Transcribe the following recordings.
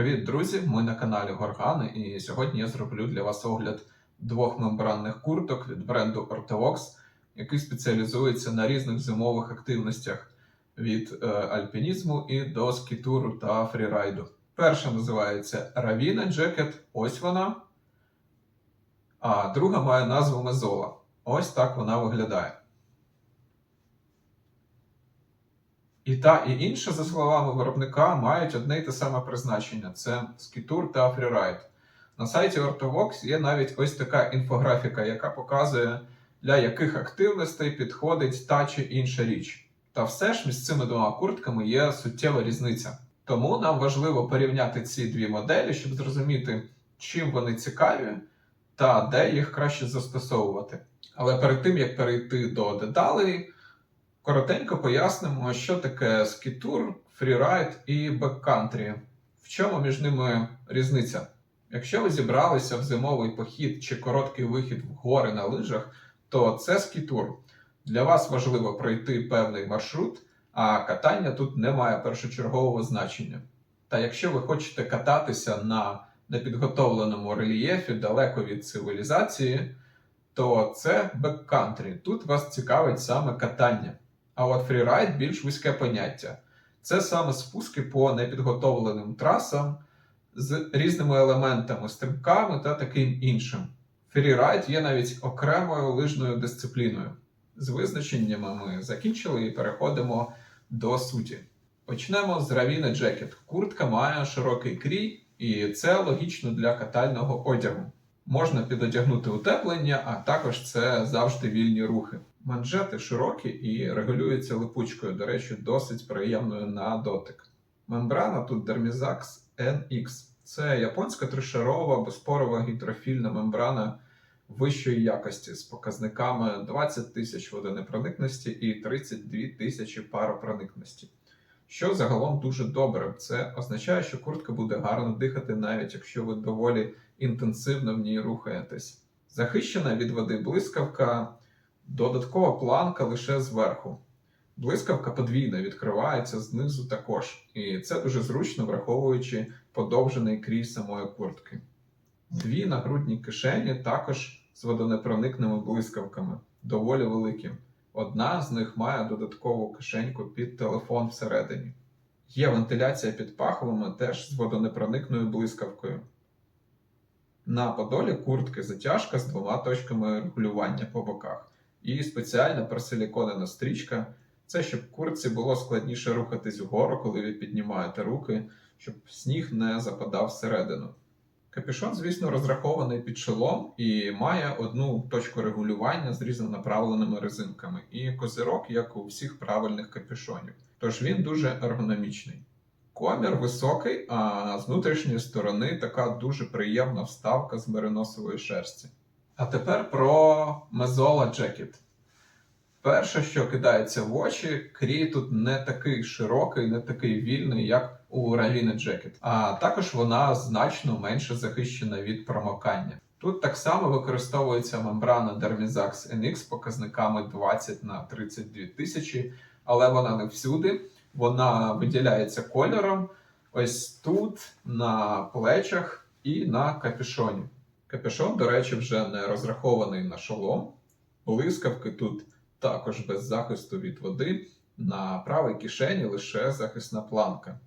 Привіт, друзі! Ми на каналі Горгани, і сьогодні я зроблю для вас огляд двох мембранних курток від бренду Ortovox, який спеціалізується на різних зимових активностях від е, альпінізму і до скітуру та фрірайду. Перша називається Ravina Jacket, ось вона. А друга має назву Мезола. Ось так вона виглядає. І та, і інша, за словами виробника, мають одне й те саме призначення: це скітур та фрірайд. На сайті Ortovox є навіть ось така інфографіка, яка показує, для яких активностей підходить та чи інша річ. Та все ж між цими двома куртками є суттєва різниця. Тому нам важливо порівняти ці дві моделі, щоб зрозуміти, чим вони цікаві та де їх краще застосовувати. Але перед тим як перейти до деталей, Коротенько пояснимо, що таке скітур, фрірайд і беккантрі. В чому між ними різниця? Якщо ви зібралися в зимовий похід чи короткий вихід в гори на лижах, то це скітур. Для вас важливо пройти певний маршрут, а катання тут не має першочергового значення. Та якщо ви хочете кататися на непідготовленому рельєфі далеко від цивілізації, то це беккантрі. Тут вас цікавить саме катання. А от фрірайд більш вузьке поняття. Це саме спуски по непідготовленим трасам з різними елементами, стрибками та таким іншим. Фрірайд є навіть окремою лижною дисципліною. З визначеннями ми закінчили і переходимо до суті. Почнемо з Ravina Jacket. Куртка має широкий крій, і це логічно для катального одягу. Можна підодягнути утеплення, а також це завжди вільні рухи. Манжети широкі і регулюються липучкою, до речі, досить приємною на дотик. Мембрана тут Dermizax NX. Це японська тришарова безпорова гідрофільна мембрана вищої якості з показниками 20 тисяч водонепроникності і 32 тисячі паропроникності. Що загалом дуже добре. Це означає, що куртка буде гарно дихати, навіть якщо ви доволі інтенсивно в ній рухаєтесь. Захищена від води блискавка. Додаткова планка лише зверху. Блискавка подвійна відкривається знизу також, і це дуже зручно, враховуючи подовжений крій самої куртки. Дві нагрудні кишені також з водонепроникними блискавками, доволі великі. Одна з них має додаткову кишеньку під телефон всередині. Є вентиляція під пахвами теж з водонепроникною блискавкою. На подолі куртки затяжка з двома точками регулювання по боках і спеціальна просиліконена стрічка. Це щоб куртці було складніше рухатись вгору, коли ви піднімаєте руки, щоб сніг не западав всередину. Капюшон, звісно, розрахований під шолом і має одну точку регулювання з різнонаправленими резинками, і козирок, як у всіх правильних капюшонів. Тож він дуже ергономічний. Комір високий, а з внутрішньої сторони така дуже приємна вставка з мериносової шерсті. А тепер про Мезола Jacket. Перше, що кидається в очі, крій тут не такий широкий, не такий вільний, як у Ravina Jacket. А також вона значно менше захищена від промокання. Тут так само використовується мембрана Dermizax NX показниками 20 на 32 тисячі, але вона не всюди. Вона виділяється кольором ось тут, на плечах і на капюшоні. Капюшон, до речі, вже не розрахований на шолом. Блискавки тут також без захисту від води. На правій кишені лише захисна планка.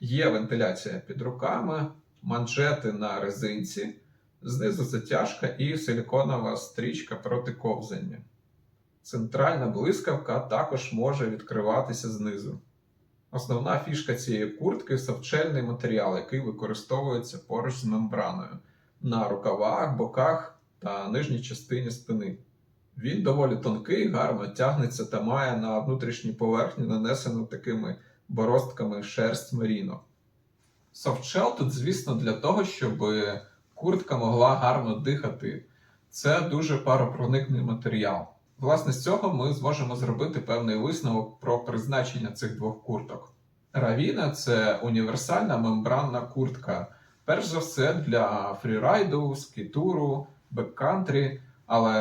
Є вентиляція під руками, манжети на резинці, знизу затяжка і силіконова стрічка проти ковзання. Центральна блискавка також може відкриватися знизу. Основна фішка цієї куртки софтшельний матеріал, який використовується поруч з мембраною на рукавах, боках та нижній частині спини. Він доволі тонкий, гарно тягнеться та має на внутрішній поверхні нанесену такими боростками шерсть меріно. Софтшел тут, звісно, для того, щоб куртка могла гарно дихати. Це дуже паропроникний матеріал. Власне, з цього ми зможемо зробити певний висновок про призначення цих двох курток. Равіна це універсальна мембранна куртка. Перш за все для фрірайду, скітуру, беккантрі, але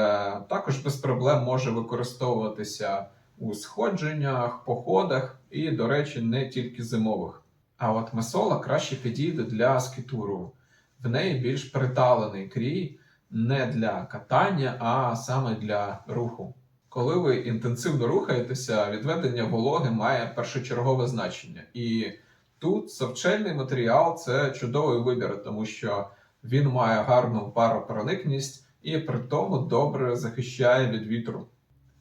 також без проблем може використовуватися у сходженнях, походах і, до речі, не тільки зимових. А от месола краще підійде для скітуру. В неї більш приталений крій не для катання, а саме для руху. Коли ви інтенсивно рухаєтеся, відведення вологи має першочергове значення. І тут совчельний матеріал це чудовий вибір, тому що він має гарну паропроникність і при тому добре захищає від вітру.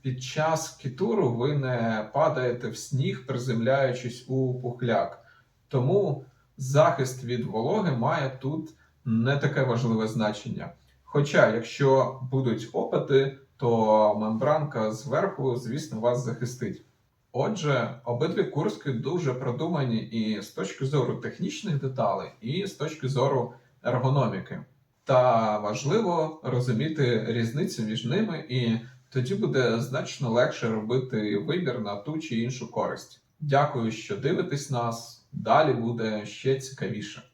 Під час кітуру ви не падаєте в сніг, приземляючись у пухляк. Тому захист від вологи має тут не таке важливе значення. Хоча, якщо будуть опити, то мембранка зверху, звісно, вас захистить. Отже, обидві курски дуже продумані і з точки зору технічних деталей, і з точки зору ергономіки. Та важливо розуміти різницю між ними, і тоді буде значно легше робити вибір на ту чи іншу користь. Дякую, що дивитесь нас. Далі буде ще цікавіше.